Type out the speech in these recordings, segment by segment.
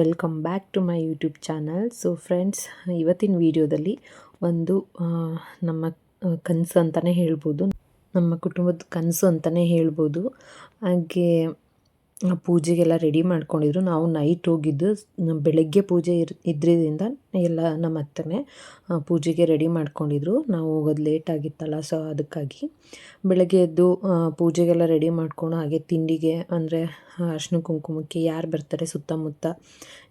Welcome back to my YouTube channel so friends ಇವತ್ತಿನ ವಿಡಿಯೋದಲ್ಲಿ ಒಂದು ನಮ್ಮ ಕನಸು ಅಂತಲೇ ಹೇಳ್ಬೋದು. ನಮ್ಮ ಕುಟುಂಬದ ಕನಸು ಅಂತಲೇ ಹೇಳ್ಬೋದು. ಹಾಗೆ ಪೂಜೆಗೆಲ್ಲ ರೆಡಿ ಮಾಡ್ಕೊಂಡಿದ್ರು. ನಾವು ನೈಟ್ ಹೋಗಿದ್ದು ಬೆಳಗ್ಗೆ ಪೂಜೆ ಇರ್, ಇದ್ರಿಂದ ಎಲ್ಲ ನಮ್ಮ ಅತ್ತನೇ ಪೂಜೆಗೆ ರೆಡಿ ಮಾಡ್ಕೊಂಡಿದ್ರು. ನಾವು ಹೋಗೋದು ಲೇಟ್ ಆಗಿತ್ತಲ್ಲ ಸೊ ಅದಕ್ಕಾಗಿ ಬೆಳಗ್ಗೆ ಎದ್ದು ಪೂಜೆಗೆಲ್ಲ ರೆಡಿ ಮಾಡ್ಕೊಂಡು ಹಾಗೆ ತಿಂಡಿಗೆ ಅಂದರೆ ಅರ್ಶಿನ ಕುಂಕುಮಕ್ಕೆ ಯಾರು ಬರ್ತಾರೆ, ಸುತ್ತಮುತ್ತ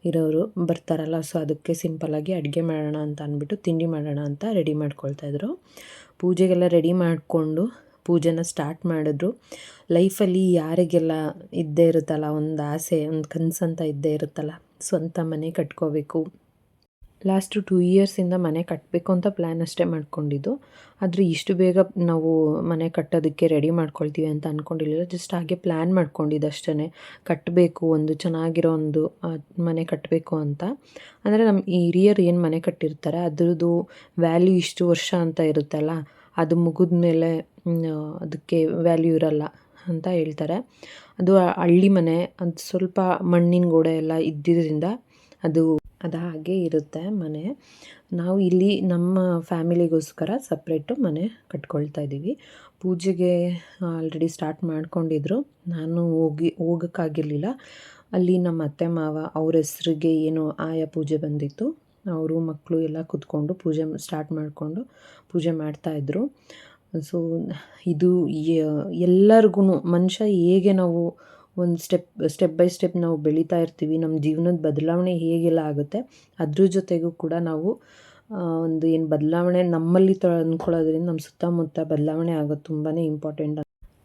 ಇರೋರು ಬರ್ತಾರಲ್ಲ ಸೊ ಅದಕ್ಕೆ ಸಿಂಪಲ್ಲಾಗಿ ಅಡುಗೆ ಮಾಡೋಣ ಅಂತ ಅಂದ್ಬಿಟ್ಟು ತಿಂಡಿ ಮಾಡೋಣ ಅಂತ ರೆಡಿ ಮಾಡ್ಕೊಳ್ತಾಯಿದ್ರು ಪೂಜೆಗೆಲ್ಲ ರೆಡಿ ಮಾಡಿಕೊಂಡು ಪೂಜೆನ ಸ್ಟಾರ್ಟ್ ಮಾಡಿದ್ರು. ಲೈಫಲ್ಲಿ ಯಾರಿಗೆಲ್ಲ ಇದ್ದೇ ಇರುತ್ತಲ್ಲ, ಒಂದು ಆಸೆ, ಒಂದು ಕನಸು ಅಂತ ಇದ್ದೇ ಇರುತ್ತಲ್ಲ, ಸ್ವಂತ ಮನೆ ಕಟ್ಕೋಬೇಕು. ಲಾಸ್ಟು ಟೂ ಇಯರ್ಸಿಂದ ಮನೆ ಕಟ್ಟಬೇಕು ಅಂತ ಪ್ಲ್ಯಾನ್ ಅಷ್ಟೇ ಮಾಡ್ಕೊಂಡಿದ್ದು. ಆದರೆ ಇಷ್ಟು ಬೇಗ ನಾವು ಮನೆ ಕಟ್ಟೋದಕ್ಕೆ ರೆಡಿ ಮಾಡ್ಕೊಳ್ತೀವಿ ಅಂತ ಅಂದ್ಕೊಂಡಿರಲಿಲ್ಲ ಜಸ್ಟ್ ಹಾಗೆ ಪ್ಲ್ಯಾನ್ ಮಾಡ್ಕೊಂಡಿದ್ದು ಅಷ್ಟೇ ಕಟ್ಟಬೇಕು ಒಂದು ಚೆನ್ನಾಗಿರೋ ಒಂದು ಮನೆ ಕಟ್ಟಬೇಕು ಅಂತ. ಅಂದರೆ ನಮ್ಮ ಹಿರಿಯರು ಏನು ಮನೆ ಕಟ್ಟಿರ್ತಾರೆ, ಅದರದ್ದು ವ್ಯಾಲ್ಯೂ ಇಷ್ಟು ವರ್ಷ ಅಂತ ಇರುತ್ತಲ್ಲ ಅದು ಮುಗಿದ ಮೇಲೆ ಅದಕ್ಕೆ ವ್ಯಾಲ್ಯೂ ಇರಲ್ಲ ಅಂತ ಹೇಳ್ತಾರೆ. ಅದು ಹಳ್ಳಿ ಮನೆ, ಅದು ಸ್ವಲ್ಪ ಮಣ್ಣಿನ ಗೋಡೆ ಎಲ್ಲ ಇದ್ದಿದ್ದರಿಂದ ಅದು ಅದು ಹಾಗೆ ಇರುತ್ತೆ ಮನೆ. ನಾವು ಇಲ್ಲಿ ನಮ್ಮ ಫ್ಯಾಮಿಲಿಗೋಸ್ಕರ ಸಪ್ರೇಟು ಮನೆ ಕಟ್ಕೊಳ್ತಾ ಇದ್ದೀವಿ. ಪೂಜೆಗೆ ಆಲ್ರೆಡಿ ಸ್ಟಾರ್ಟ್ ಮಾಡ್ಕೊಂಡಿದ್ರು. ನಾನು ಹೋಗಿ, ಹೋಗೋಕ್ಕಾಗಿರಲಿಲ್ಲ. ಅಲ್ಲಿ ನಮ್ಮ ಅತ್ತೆ ಮಾವ ಅವ್ರ ಹೆಸ್ರಿಗೆ ಏನು ಆಯಾ ಪೂಜೆ ಬಂದಿತ್ತು. ಅವರು ಮಕ್ಕಳು ಎಲ್ಲ ಕೂತ್ಕೊಂಡು ಪೂಜೆ ಸ್ಟಾರ್ಟ್ ಮಾಡಿಕೊಂಡು ಪೂಜೆ ಮಾಡ್ತಾಯಿದ್ರು ಸೊ ಇದು ಎಲ್ಲರಿಗೂ ಮನುಷ್ಯ ಹೇಗೆ ನಾವು ಒಂದು ಸ್ಟೆಪ್ ಸ್ಟೆಪ್ ಬೈ ಸ್ಟೆಪ್ ನಾವು ಬೆಳೀತಾ ಇರ್ತೀವಿ ನಮ್ಮ ಜೀವನದ ಬದಲಾವಣೆ ಹೇಗೆಲ್ಲ ಆಗುತ್ತೆ, ಅದ್ರ ಜೊತೆಗೂ ಕೂಡ ನಾವು ಒಂದು ಏನು ಬದಲಾವಣೆ ನಮ್ಮಲ್ಲಿ ತ ಅಂದ್ಕೊಳ್ಳೋದ್ರಿಂದ ನಮ್ಮ ಸುತ್ತಮುತ್ತ ಬದಲಾವಣೆ ಆಗೋದು ತುಂಬಾ ಇಂಪಾರ್ಟೆಂಟ್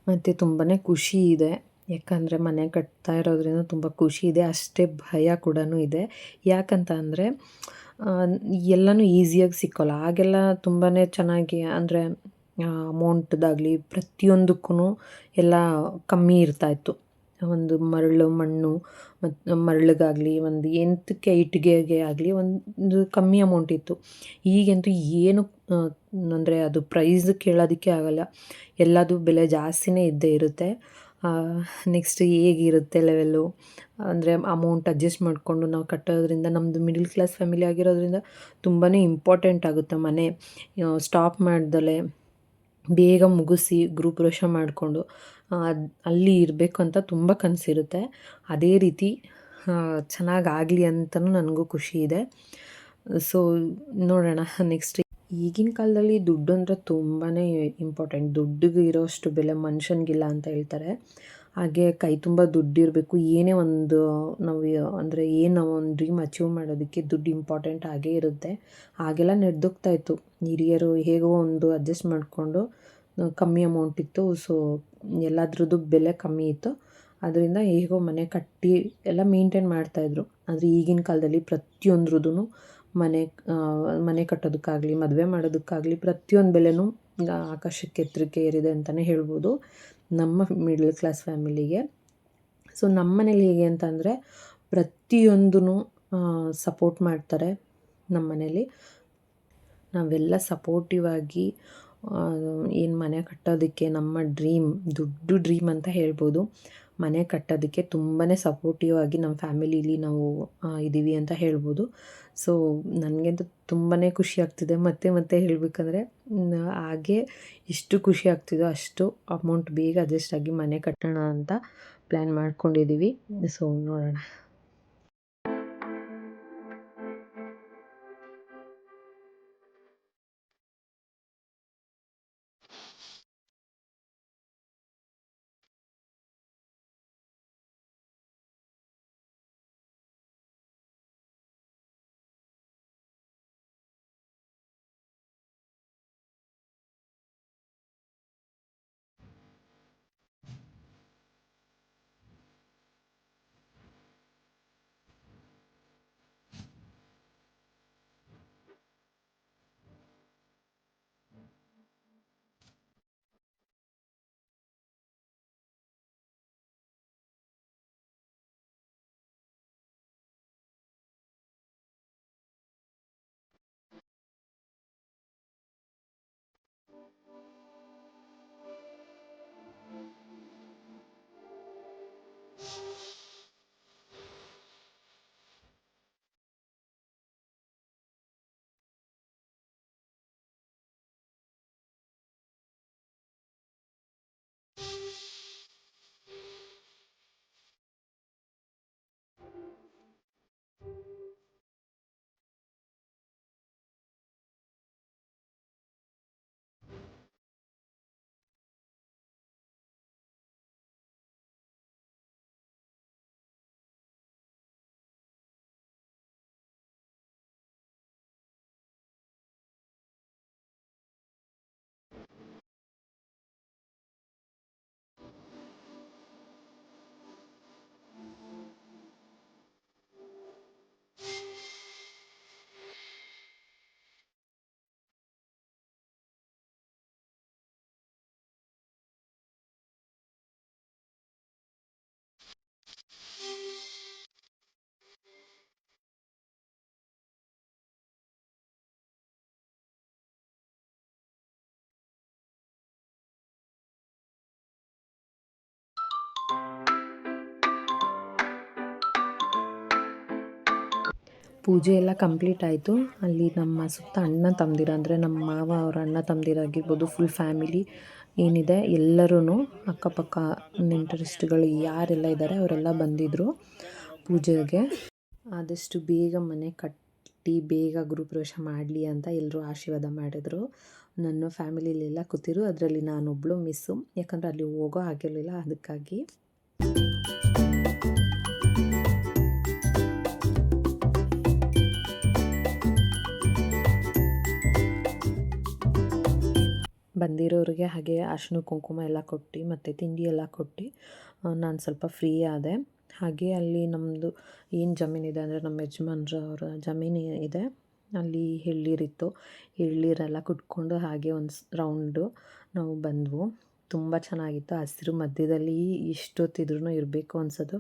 ಮತ್ತು ತುಂಬಾ ಖುಷಿ ಇದೆ, ಯಾಕಂದರೆ ಮನೆ ಕಟ್ತಾ ಇರೋದ್ರಿಂದ ತುಂಬ ಖುಷಿ ಇದೆ, ಅಷ್ಟೇ ಭಯ ಕೂಡ ಇದೆ. ಯಾಕಂತ ಅಂದರೆ ಎಲ್ಲನೂ ಈಸಿಯಾಗಿ ಸಿಕ್ಕೋಲ್ಲ. ಆಗೆಲ್ಲ ತುಂಬಾ ಚೆನ್ನಾಗಿ ಅಂದರೆ ಅಮೌಂಟ್ದಾಗಲಿ ಪ್ರತಿಯೊಂದಕ್ಕೂ ಎಲ್ಲ ಕಮ್ಮಿ ಇರ್ತಾಯಿತ್ತು ಒಂದು ಮರಳು, ಮಣ್ಣು ಮತ್ತು ಮರಳಿಗಾಗಲಿ, ಒಂದು ಎಂತಕ್ಕೆ ಇಟ್ಟಿಗೆಗೆ ಆಗಲಿ ಒಂದು ಕಮ್ಮಿ ಅಮೌಂಟ್ ಇತ್ತು. ಈಗಂತೂ ಏನು ಅಂದರೆ ಅದು ಪ್ರೈಸ್ ಕೇಳೋದಕ್ಕೆ ಆಗಲ್ಲ. ಎಲ್ಲದು ಬೆಲೆ ಜಾಸ್ತಿನೇ ಇದ್ದೇ ಇರುತ್ತೆ. ನೆಕ್ಸ್ಟ್ ಹೇಗಿರುತ್ತೆ ಲೆವೆಲ್ಲು ಅಂದರೆ ಅಮೌಂಟ್ ಅಡ್ಜಸ್ಟ್ ಮಾಡಿಕೊಂಡು ನಾವು ಕಟ್ಟೋದ್ರಿಂದ ನಮ್ಮದು ಮಿಡಲ್ ಕ್ಲಾಸ್ ಫ್ಯಾಮಿಲಿ ಆಗಿರೋದ್ರಿಂದ ತುಂಬಾ ಇಂಪಾರ್ಟೆಂಟ್ ಆಗುತ್ತೆ ಮನೆ. ಸ್ಟಾಪ್ ಮಾಡ್ದಲೆ ಬೇಗ ಮುಗಿಸಿ ಗೃಹಪ್ರವೇಶ ಮಾಡಿಕೊಂಡು ಅಲ್ಲಿ ಇರಬೇಕು ಅಂತ ತುಂಬ ಕನಸಿರುತ್ತೆ. ಅದೇ ರೀತಿ ಚೆನ್ನಾಗಾಗಲಿ ಅಂತಲೂ ನನಗೂ ಖುಷಿ ಇದೆ. ಸೊ ನೋಡೋಣ ನೆಕ್ಸ್ಟ್ ಈಗಿನ ಕಾಲದಲ್ಲಿ ದುಡ್ಡು ಅಂದರೆ ತುಂಬಾ ಇಂಪಾರ್ಟೆಂಟ್ ದುಡ್ಡಿಗೆ ಇರೋಷ್ಟು ಬೆಲೆ ಮನುಷ್ಯನಿಗಿಲ್ಲ ಅಂತ ಹೇಳ್ತಾರೆ. ಹಾಗೆ ಕೈ ತುಂಬ ದುಡ್ಡಿರಬೇಕು ಏನೇ ಒಂದು ನಾವು ಅಂದರೆ ಏನು ನಾವು ಒಂದು ಡ್ರೀಮ್ ಅಚೀವ್ ಮಾಡೋದಕ್ಕೆ ದುಡ್ಡು ಇಂಪಾರ್ಟೆಂಟ್ ಆಗೇ ಇರುತ್ತೆ. ಹಾಗೆಲ್ಲ ನಡೆದೋಗ್ತಾ ಇತ್ತು. ಹಿರಿಯರು ಹೇಗೋ ಒಂದು ಅಡ್ಜಸ್ಟ್ ಮಾಡಿಕೊಂಡು ಕಮ್ಮಿ ಅಮೌಂಟ್ ಇತ್ತು. ಸೊ ಎಲ್ಲದ್ರದ್ದು ಬೆಲೆ ಕಮ್ಮಿ ಇತ್ತು. ಅದರಿಂದ ಹೇಗೋ ಮನೆ ಕಟ್ಟಿ ಎಲ್ಲ ಮೇಂಟೈನ್ ಮಾಡ್ತಾಯಿದ್ರು ಆದರೆ ಈಗಿನ ಕಾಲದಲ್ಲಿ ಪ್ರತಿಯೊಂದ್ರದ್ದು ಮನೆ ಮನೆ ಕಟ್ಟೋದಕ್ಕಾಗಲಿ, ಮದುವೆ ಮಾಡೋದಕ್ಕಾಗಲಿ ಪ್ರತಿಯೊಂದು ಬೆಲೆನೂ ಆಕಾಶಕ್ಕೆ ಎತ್ತರಕ್ಕೆ ಏರಿದೆ ಅಂತಲೇ ಹೇಳ್ಬೋದು. ನಮ್ಮ ಮಿಡ್ಲ್ ಕ್ಲಾಸ್ ಫ್ಯಾಮಿಲಿಗೆ ಸೊ ನಮ್ಮ ಮನೇಲಿ ಹೇಗೆ ಅಂತಂದರೆ ಪ್ರತಿಯೊಂದೂ ಸಪೋರ್ಟ್ ಮಾಡ್ತಾರೆ ನಮ್ಮ ಮನೇಲಿ. ನಾವೆಲ್ಲ ಸಪೋರ್ಟಿವ್ ಆಗಿ ಏನು ಮನೆ ಕಟ್ಟೋದಕ್ಕೆ ನಮ್ಮ ಡ್ರೀಮ್ ದುಡ್ಡು ಡ್ರೀಮ್ ಅಂತ ಹೇಳ್ಬೋದು. ಮನೆ ಕಟ್ಟೋದಕ್ಕೆ ತುಂಬಾ ಸಪೋರ್ಟಿವ್ ಆಗಿ ನಮ್ಮ ಫ್ಯಾಮಿಲೀಲಿ ನಾವು ಇದ್ದೀವಿ ಅಂತ ಹೇಳ್ಬೋದು. ಸೊ ನನಗಂತೂ ತುಂಬಾ ಖುಷಿ ಆಗ್ತಿದೆ. ಮತ್ತೆ ಮತ್ತೆ ಹೇಳಬೇಕಂದ್ರೆ ಹಾಗೆ ಎಷ್ಟು ಖುಷಿ ಆಗ್ತಿದೋ ಅಷ್ಟು ಅಮೌಂಟ್ ಬೇಗ ಅಡ್ಜಸ್ಟ್ ಆಗಿ ಮನೆ ಕಟ್ಟೋಣ ಅಂತ ಪ್ಲ್ಯಾನ್ ಮಾಡ್ಕೊಂಡಿದ್ದೀವಿ ಸೊ ನೋಡೋಣ. ಪೂಜೆ ಎಲ್ಲ ಕಂಪ್ಲೀಟ್ ಆಯಿತು. ಅಲ್ಲಿ ನಮ್ಮ ಸುತ್ತ ಅಣ್ಣ ತಂದಿರ ಅಂದರೆ ನಮ್ಮ ಮಾವ ಅವ್ರ ಅಣ್ಣ ತಮ್ಮದಿರಾಗಿರ್ಬೋದು ಫುಲ್ ಫ್ಯಾಮಿಲಿ ಏನಿದೆ ಎಲ್ಲರೂ ಅಕ್ಕಪಕ್ಕ ನೆಂಟರಿಸ್ಟ್ಗಳು ಯಾರೆಲ್ಲ ಇದ್ದಾರೆ ಅವರೆಲ್ಲ ಬಂದಿದ್ದರು ಪೂಜೆಗೆ. ಆದಷ್ಟು ಬೇಗ ಮನೆ ಕಟ್ಟಿ, ಬೇಗ ಗೃಹಪ್ರವೇಶ ಮಾಡಲಿ ಅಂತ ಎಲ್ಲರೂ ಆಶೀರ್ವಾದ ಮಾಡಿದರು. ನನ್ನ ಫ್ಯಾಮಿಲಿಲೆಲ್ಲ ಕೂತಿರು, ಅದರಲ್ಲಿ ನಾನೊಬ್ಬಳು ಮಿಸ್ಸು. ಯಾಕಂದರೆ ಅಲ್ಲಿ ಹೋಗೋ ಆಗಿರಲಿಲ್ಲ ಅದಕ್ಕಾಗಿ. ಬಂದಿರೋರಿಗೆ ಹಾಗೆ ಅರ್ಶಿನ ಕುಂಕುಮ ಎಲ್ಲ ಕೊಟ್ಟು ಮತ್ತು ತಿಂಡಿ ಎಲ್ಲ ಕೊಟ್ಟು ನಾನು ಸ್ವಲ್ಪ ಫ್ರೀ ಆದೆ. ಹಾಗೆ ಅಲ್ಲಿ ನಮ್ಮದು ಏನು ಜಮೀನಿದೆ ಅಂದರೆ ನಮ್ಮ ಯಜಮಾನ್ರವ್ರ ಜಮೀನು ಇದೆ. ಅಲ್ಲಿ ಎಳ್ನೀರಿತ್ತು ಎಳ್ನೀರೆಲ್ಲ ಕುಟ್ಕೊಂಡು ಹಾಗೆ ಒಂದು ರೌಂಡು ನಾವು ಬಂದ್ವು. ತುಂಬ ಚೆನ್ನಾಗಿತ್ತು. ಹಸಿರು ಮಧ್ಯದಲ್ಲಿ ಇಷ್ಟೊತ್ತಿದ್ರೂ ಇರಬೇಕು ಅನ್ಸೋದು.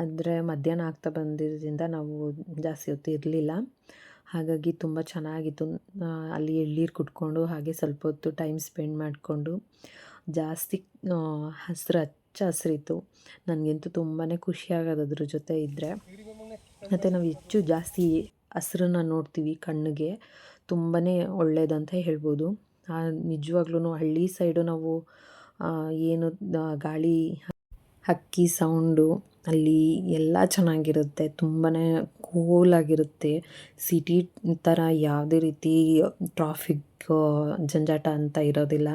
ಆದರೆ ಮಧ್ಯಾಹ್ನ ಆಗ್ತಾ ಬಂದಿದ್ದರಿಂದ ನಾವು ಜಾಸ್ತಿ ಹೊತ್ತು ಇರಲಿಲ್ಲ. ಹಾಗಾಗಿ ತುಂಬ ಚೆನ್ನಾಗಿತ್ತು. ಅಲ್ಲಿ ಎಳ್ನೀರು ಕುಟ್ಕೊಂಡು ಹಾಗೆ ಸ್ವಲ್ಪ ಹೊತ್ತು ಟೈಮ್ ಸ್ಪೆಂಡ್ ಮಾಡಿಕೊಂಡು ಜಾಸ್ತಿ ಹಸ್ರು, ಹಚ್ಚ ಹಸಿರಿತ್ತು. ನನಗಂತೂ ತುಂಬಾ ಖುಷಿಯಾಗೋದು ಅದ್ರ ಜೊತೆ ಇದ್ದರೆ ಮತ್ತು ನಾವು ಹೆಚ್ಚು ಜಾಸ್ತಿ ಹಸ್ರನ್ನ ನೋಡ್ತೀವಿ ಕಣ್ಣಿಗೆ ತುಂಬಾ ಒಳ್ಳೆಯದಂತ ಹೇಳ್ಬೋದು. ನಿಜವಾಗ್ಲೂ ಹಳ್ಳಿ ಸೈಡು ನಾವು ಏನು ಗಾಳಿ, ಹಕ್ಕಿ ಸೌಂಡು ಅಲ್ಲಿ ಎಲ್ಲ ಚೆನ್ನಾಗಿರುತ್ತೆ ತುಂಬಾ ಕೂಲಾಗಿರುತ್ತೆ ಸಿಟಿ ಥರ ಯಾವುದೇ ರೀತಿ ಟ್ರಾಫಿಕ್ ಜಂಜಾಟ ಅಂತ ಇರೋದಿಲ್ಲ.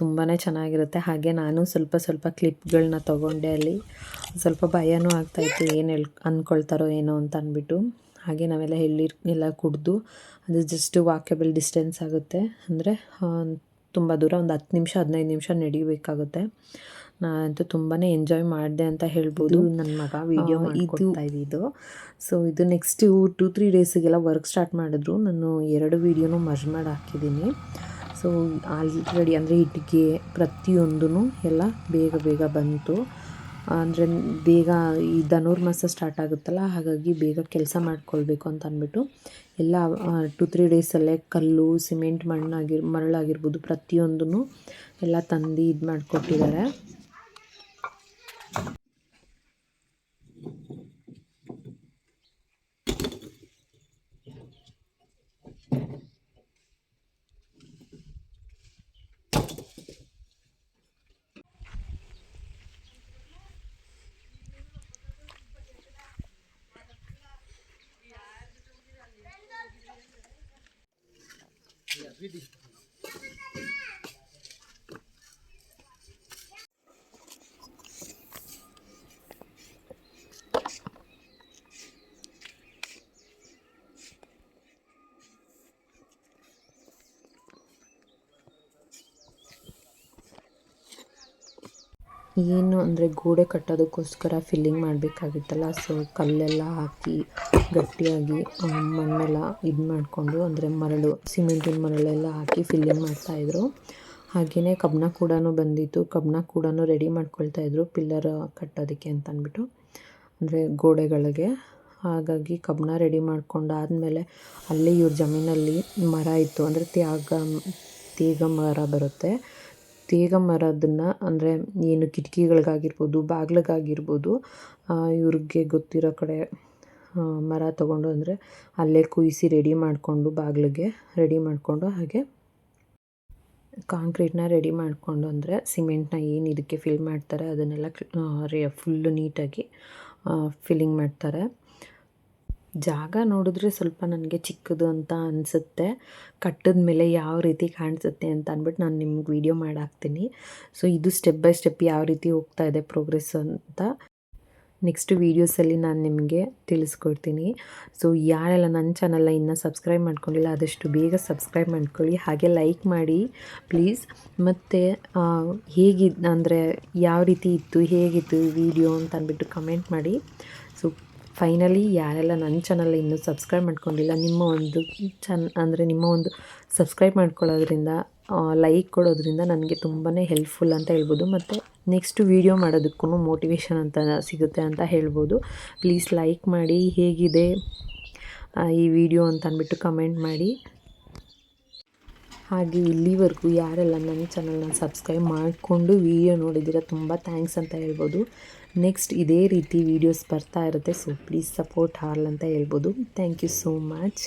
ತುಂಬಾ ಚೆನ್ನಾಗಿರುತ್ತೆ. ಹಾಗೆ ನಾನು ಸ್ವಲ್ಪ ಸ್ವಲ್ಪ ಕ್ಲಿಪ್ಗಳನ್ನ ತೊಗೊಂಡೆ ಅಲ್ಲಿ. ಸ್ವಲ್ಪ ಭಯನೂ ಆಗ್ತಾಯಿತ್ತು ಏನು ಹೇಳ್ ಅಂದ್ಕೊಳ್ತಾರೋ ಏನೋ ಅಂತ ಅಂದ್ಬಿಟ್ಟು. ಹಾಗೆ ನಾವೆಲ್ಲ ಹೇಳಿ ಎಲ್ಲ ಕುಡಿದು, ಅದು ಜಸ್ಟ್ ವಾಕೇಬಲ್ ಡಿಸ್ಟೆನ್ಸ್ ಆಗುತ್ತೆ. ಅಂದರೆ ತುಂಬ ದೂರ ಒಂದು ಹತ್ತು ನಿಮಿಷ, ಹದಿನೈದು ನಿಮಿಷ ನಡಿಬೇಕಾಗುತ್ತೆ. ನಾನಂತೂ ತುಂಬಾ ಎಂಜಾಯ್ ಮಾಡಿದೆ ಅಂತ ಹೇಳ್ಬೋದು. ನನ್ನ ಮಗ ವಿಡಿಯೋ ಇದು ಇದು ಸೊ ಇದು ನೆಕ್ಸ್ಟ್ ಟೂ ತ್ರೀ ಡೇಸಿಗೆಲ್ಲ ವರ್ಕ್ ಸ್ಟಾರ್ಟ್ ಮಾಡಿದ್ರು. ನಾನು ಎರಡು ವೀಡಿಯೋನೂ ಮರ್ಜ್ ಮಾಡಿ ಹಾಕಿದ್ದೀನಿ. ಸೊ ಆಲ್ರೆಡಿ ಅಂದರೆ ಇಟ್ಟಿಗೆ ಪ್ರತಿಯೊಂದೂ ಎಲ್ಲ ಬೇಗ ಬೇಗ ಬಂತು. ಅಂದರೆ ಬೇಗ ಈ ಧನುರ್ಮಾಸ ಸ್ಟಾರ್ಟ್ ಆಗುತ್ತಲ್ಲ ಹಾಗಾಗಿ ಬೇಗ ಕೆಲಸ ಮಾಡ್ಕೊಳ್ಬೇಕು ಅಂತ ಅಂದ್ಬಿಟ್ಟು ಎಲ್ಲ ಟು ತ್ರೀ ಡೇಸಲ್ಲೇ ಕಲ್ಲು ಸಿಮೆಂಟ್ ಮಣ್ಣಾಗಿರ್ ಮರಳಾಗಿರ್ಬೋದು ಪ್ರತಿಯೊಂದೂ ಎಲ್ಲ ತಂದು ಇದು ಮಾಡಿಕೊಟ್ಟಿದ್ದಾರೆ. ಏನು ಅಂದರೆ ಗೋಡೆ ಕಟ್ಟೋದಕ್ಕೋಸ್ಕರ ಫಿಲ್ಲಿಂಗ್ ಮಾಡಬೇಕಾಗಿತ್ತಲ್ಲ ಸೊ ಕಲ್ಲೆಲ್ಲ ಹಾಕಿ ಗಟ್ಟಿಯಾಗಿ ಮಣ್ಣೆಲ್ಲ ಇದು ಮಾಡಿಕೊಂಡು, ಅಂದರೆ ಮರಳು, ಸಿಮೆಂಟಿನ ಮರಳೆಲ್ಲ ಹಾಕಿ ಫಿಲ್ಲಿಂಗ್ ಮಾಡ್ತಾಯಿದ್ರು ಹಾಗೆಯೇ ಕಬ್ಬಣ ಕೂಡ ಬಂದಿತ್ತು. ಕಬ್ಬಣ ಕೂಡ ರೆಡಿ ಮಾಡ್ಕೊಳ್ತಾ ಇದ್ರು ಪಿಲ್ಲರ್ ಕಟ್ಟೋದಕ್ಕೆ ಅಂತ ಅಂದ್ಬಿಟ್ಟು ಅಂದರೆ ಗೋಡೆಗಳಿಗೆ. ಹಾಗಾಗಿ ಕಬ್ಬಣ ರೆಡಿ ಮಾಡ್ಕೊಂಡಾದಮೇಲೆ ಅಲ್ಲೇ ಇವ್ರ ಜಮೀನಲ್ಲಿ ಮರ ಇತ್ತು. ಅಂದರೆ ತ್ಯಾಗ ತೇಗ ಮರ ಬರುತ್ತೆ. ತೇಗ ಮರದನ್ನು, ಅಂದರೆ ಏನು ಕಿಟಕಿಗಳಿಗಾಗಿರ್ಬೋದು, ಬಾಗ್ಲಿಗಾಗಿರ್ಬೋದು ಇವ್ರಿಗೆ ಗೊತ್ತಿರೋ ಕಡೆ ಮರ ತಗೊಂಡು ಅಂದರೆ ಅಲ್ಲೇ ಕುಯ್ಸಿ ರೆಡಿ ಮಾಡಿಕೊಂಡು ಬಾಗಿಲಿಗೆ ರೆಡಿ ಮಾಡಿಕೊಂಡು ಹಾಗೆ ಕಾಂಕ್ರೀಟ್ನ ರೆಡಿ ಮಾಡಿಕೊಂಡು ಅಂದರೆ ಸಿಮೆಂಟ್ನ ಏನು ಇದಕ್ಕೆ ಫಿಲ್ ಮಾಡ್ತಾರೆ ಅದನ್ನೆಲ್ಲ ಫುಲ್ಲು ನೀಟಾಗಿ ಫಿಲ್ಲಿಂಗ್ ಮಾಡ್ತಾರೆ. ಜಾಗ ನೋಡಿದ್ರೆ ಸ್ವಲ್ಪ ನನಗೆ ಚಿಕ್ಕದು ಅಂತ ಅನಿಸುತ್ತೆ. ಕಟ್ಟಿದ ಮೇಲೆ ಯಾವ ರೀತಿ ಕಾಣಿಸುತ್ತೆ ಅಂತ ಅಂದ್ಬಿಟ್ಟು ನಾನು ನಿಮ್ಗೆ ವೀಡಿಯೋ ಮಾಡಾಕ್ತೀನಿ. ಸೊ ಇದು ಸ್ಟೆಪ್ ಬೈ ಸ್ಟೆಪ್ ಯಾವ ರೀತಿ ಹೋಗ್ತಾ ಇದೆ ಪ್ರೋಗ್ರೆಸ್ ಅಂತ ನೆಕ್ಸ್ಟ್ ವೀಡಿಯೋಸಲ್ಲಿ ನಾನು ನಿಮಗೆ ತಿಳಿಸ್ಕೊಡ್ತೀನಿ. ಸೊ ಯಾರೆಲ್ಲ ನನ್ನ ಚಾನಲ್ನ ಇನ್ನೂ ಸಬ್ಸ್ಕ್ರೈಬ್ ಮಾಡ್ಕೊಂಡಿಲ್ಲ, ಆದಷ್ಟು ಬೇಗ ಸಬ್ಸ್ಕ್ರೈಬ್ ಮಾಡ್ಕೊಳ್ಳಿ. ಹಾಗೆ ಲೈಕ್ ಮಾಡಿ ಪ್ಲೀಸ್ ಮತ್ತು ಹೇಗಿದ್ದು ಅಂದರೆ ಯಾವ ರೀತಿ ಇತ್ತು, ಹೇಗಿತ್ತು ವೀಡಿಯೋ ಅಂತ ಅಂದ್ಬಿಟ್ಟು ಕಮೆಂಟ್ ಮಾಡಿ. ಫೈನಲಿ ಯಾರೆಲ್ಲ ನನ್ನ ಚಾನಲ್ ಇನ್ನೂ ಸಬ್ಸ್ಕ್ರೈಬ್ ಮಾಡ್ಕೊಂಡಿಲ್ಲ, ನಿಮ್ಮ ಒಂದು ಚನ್ ಅಂದರೆ ನಿಮ್ಮ ಒಂದು ಸಬ್ಸ್ಕ್ರೈಬ್ ಮಾಡ್ಕೊಳ್ಳೋದ್ರಿಂದ ಲೈಕ್ ಕೊಡೋದ್ರಿಂದ ನನಗೆ ತುಂಬಾ ಹೆಲ್ಪ್ಫುಲ್ ಅಂತ ಹೇಳ್ಬೋದು. ಮತ್ತು ನೆಕ್ಸ್ಟ್ ವೀಡಿಯೋ ಮಾಡೋದಕ್ಕೂ ಮೋಟಿವೇಶನ್ ಅಂತ ಸಿಗುತ್ತೆ ಅಂತ ಹೇಳ್ಬೋದು. ಪ್ಲೀಸ್ ಲೈಕ್ ಮಾಡಿ, ಹೇಗಿದೆ ಈ ವಿಡಿಯೋ ಅಂತ ಅಂದ್ಬಿಟ್ಟು ಕಮೆಂಟ್ ಮಾಡಿ. ಹಾಗೆ ಇಲ್ಲಿವರೆಗೂ ಯಾರೆಲ್ಲ ನನ್ನ ಚಾನಲ್ನ ಸಬ್ಸ್ಕ್ರೈಬ್ ಮಾಡಿಕೊಂಡು ವಿಡಿಯೋ ನೋಡಿದ್ದೀರ, ತುಂಬ ಥ್ಯಾಂಕ್ಸ್ ಅಂತ ಹೇಳ್ಬೋದು. ನೆಕ್ಸ್ಟ್ ಇದೇ ರೀತಿ ವೀಡಿಯೋಸ್ ಬರ್ತಾ ಇರುತ್ತೆ ಸೊ ಪ್ಲೀಸ್ ಸಪೋರ್ಟ್ ಹಾರ್ಲ್ ಅಂತ ಹೇಳ್ಬೋದು. Thank you so much